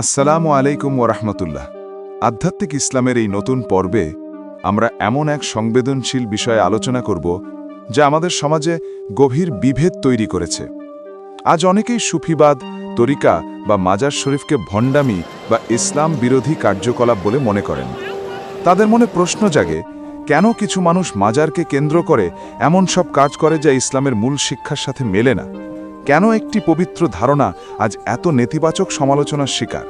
আসসালামু আলাইকুম ওরহমতুল্লাহ আধ্যাত্মিক ইসলামের এই নতুন পর্বে আমরা এমন এক সংবেদনশীল বিষয়ে আলোচনা করব যা আমাদের সমাজে গভীর বিভেদ তৈরি করেছে। আজ অনেকেই সুফিবাদ, তরিকা বা মাজার শরীফকে ভণ্ডামি বা ইসলাম বিরোধী কার্যকলাপ বলে মনে করেন। তাদের মনে প্রশ্ন জাগে, কেন কিছু মানুষ মাজারকে কেন্দ্র করে এমন সব কাজ করে যা ইসলামের মূল শিক্ষার সাথে মেলে না? কেন একটি পবিত্র ধারণা আজ এত নেতিবাচক সমালোচনার শিকার?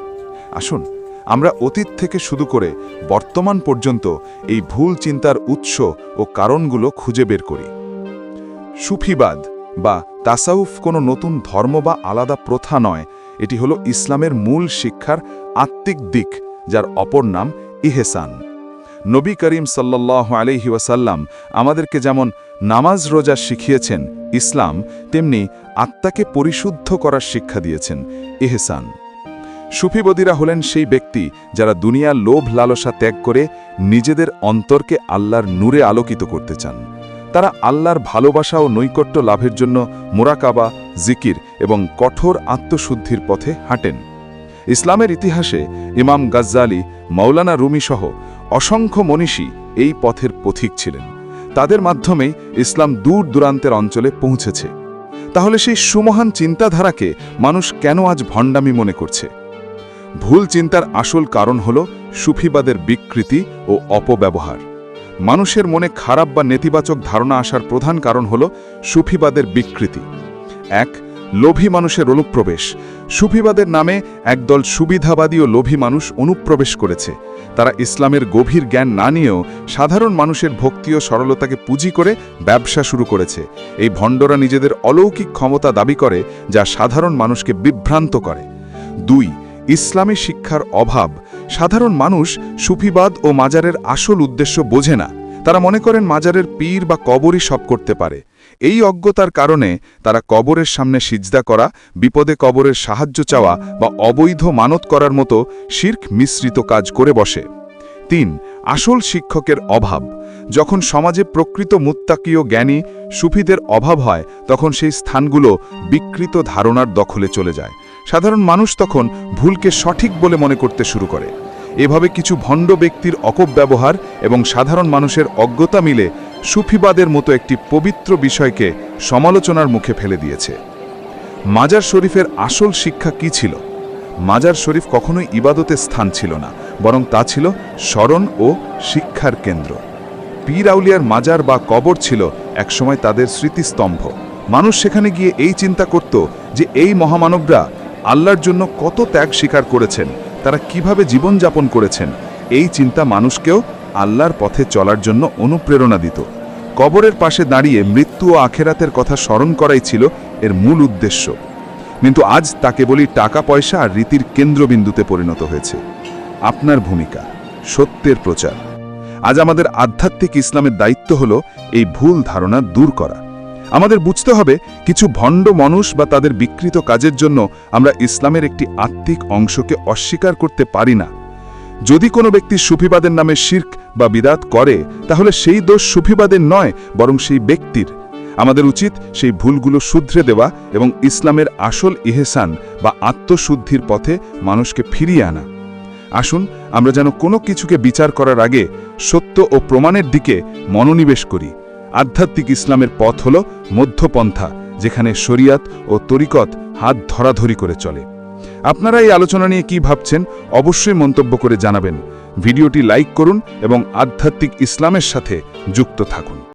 আসুন, আমরা অতীত থেকে শুরু করে বর্তমান পর্যন্ত এই ভুল চিন্তার উৎস ও কারণগুলো খুঁজে বের করি। সুফিবাদ বা তাসাউফ কোনো নতুন ধর্ম বা আলাদা প্রথা নয়, এটি হলো ইসলামের মূল শিক্ষার আত্মিক দিক, যার অপর নাম ইহেসান। নবী করিম সাল্লাহ আলহি আমাদেরকে যেমন নামাজ রোজা শিখিয়েছেন ইসলাম তেমনি আত্মাকে পরিশুদ্ধ করার শিক্ষা দিয়েছেন, এহসান। সুফিবদীরা হলেন সেই ব্যক্তি যারা দুনিয়ার লোভ লালসা ত্যাগ করে নিজেদের অন্তরকে আল্লাহর নূরে আলোকিত করতে চান। তারা আল্লাহর ভালোবাসা ও নৈকট্য লাভের জন্য মোরাকাবা, জিকির এবং কঠোর আত্মশুদ্ধির পথে হাঁটেন। ইসলামের ইতিহাসে ইমাম গাজ্জালি মৌলানা রুমি সহ অসংখ্য মনীষী এই পথের পথিক ছিলেন। তাদের মাধ্যমেই ইসলাম দূর দূরান্তের অঞ্চলে পৌঁছেছে। তাহলে সেই সুমহান চিন্তাধারাকে মানুষ কেন আজ ভণ্ডামি মনে করছে? ভুল চিন্তার আসল কারণ হল সুফিবাদের বিকৃতি ও অপব্যবহার। মানুষের মনে খারাপ বা নেতিবাচক ধারণা আসার প্রধান কারণ হল সুফিবাদের বিকৃতি। এক, লোভী মানুষের অনুপ্রবেশ। সুফিবাদের নামে একদল সুবিধাবাদী ও লোভী মানুষ অনুপ্রবেশ করেছে। তারা ইসলামের গভীর জ্ঞান না নিয়েও সাধারণ মানুষের ভক্তি ও সরলতাকে পুঁজি করে ব্যবসা শুরু করেছে। এই ভণ্ডরা নিজেদের অলৌকিক ক্ষমতা দাবি করে, যা সাধারণ মানুষকে বিভ্রান্ত করে। দুই, ইসলামী শিক্ষার অভাব। সাধারণ মানুষ সুফিবাদ ও মাজারের আসল উদ্দেশ্য বোঝে না। তারা মনে করেন মাজারের পীর বা কবরই সব করতে পারে। এই অজ্ঞতার কারণে তারা কবরের সামনে সিজদা করা, বিপদে কবরের সাহায্য চাওয়া বা অবৈধ মানত করার মতো শির্ক মিশ্রিত কাজ করে বসে। তিন, আসল শিক্ষকের অভাব। যখন সমাজে প্রকৃত মুত্তাকীয় জ্ঞানী সুফিদের অভাব হয়, তখন সেই স্থানগুলো বিকৃত ধারণার দখলে চলে যায়। সাধারণ মানুষ তখন ভুলকে সঠিক বলে মনে করতে শুরু করে। এভাবে কিছু ভণ্ড ব্যক্তির অপব্যবহার এবং সাধারণ মানুষের অজ্ঞতা মিলে সুফিবাদের মতো একটি পবিত্র বিষয়কে সমালোচনার মুখে ফেলে দিয়েছে। মাজার শরীফের আসল শিক্ষা কি ছিল? মাজার শরীফ কখনোই ইবাদতের স্থান ছিল না, বরং তা ছিল স্মরণ ও শিক্ষার কেন্দ্র। পীর আউলিয়ার মাজার বা কবর ছিল একসময় তাদের স্মৃতিস্তম্ভ। মানুষ সেখানে গিয়ে এই চিন্তা করত যে এই মহামানবরা আল্লাহর জন্য কত ত্যাগ স্বীকার করেছেন তারা কীভাবে জীবনযাপন করেছেন, এই চিন্তা মানুষকেও আল্লাহর পথে চলার জন্য অনুপ্রেরণা দিত। কবরের পাশে দাঁড়িয়ে মৃত্যু ও আখেরাতের কথা স্মরণ করাই ছিল এর মূল উদ্দেশ্য। কিন্তু আজ তাকে বলি টাকা, পয়সা আর রীতির কেন্দ্রবিন্দুতে পরিণত হয়েছে। আপনার ভূমিকা, সত্যের প্রচার। আজ আমাদের আধ্যাত্মিক ইসলামের দায়িত্ব হল এই ভুল ধারণা দূর করা। আমাদের বুঝতে হবে কিছু ভণ্ড মানুষ বা তাদের বিকৃত কাজের জন্য আমরা ইসলামের একটি আত্মিক অংশকে অস্বীকার করতে পারি না। যদি কোনো ব্যক্তি সুফিবাদের নামে শির্ক বা বিদাত করে, তাহলে সেই দোষ সুফিবাদের নয়, বরং সেই ব্যক্তির। আমাদের উচিত সেই ভুলগুলো শুধরে দেওয়া এবং ইসলামের আসল ইহেসান বা আত্মশুদ্ধির পথে মানুষকে ফিরিয়ে আনা। আসুন, আমরা যেন কোনো কিছুকে বিচার করার আগে সত্য ও প্রমাণের দিকে মনোনিবেশ করি। আধ্যাত্মিক ইসলামের পথ হল মধ্যপন্থা, যেখানে শরিয়াত ও তরিকত হাত ধরাধরি করে চলে। আপনারা এই আলোচনা নিয়ে কি ভাবছেন, অবশ্যই মন্তব্য করে জানাবেন। ভিডিওটি লাইক করুন এবং আধ্যাত্মিক ইসলামের সাথে যুক্ত থাকুন।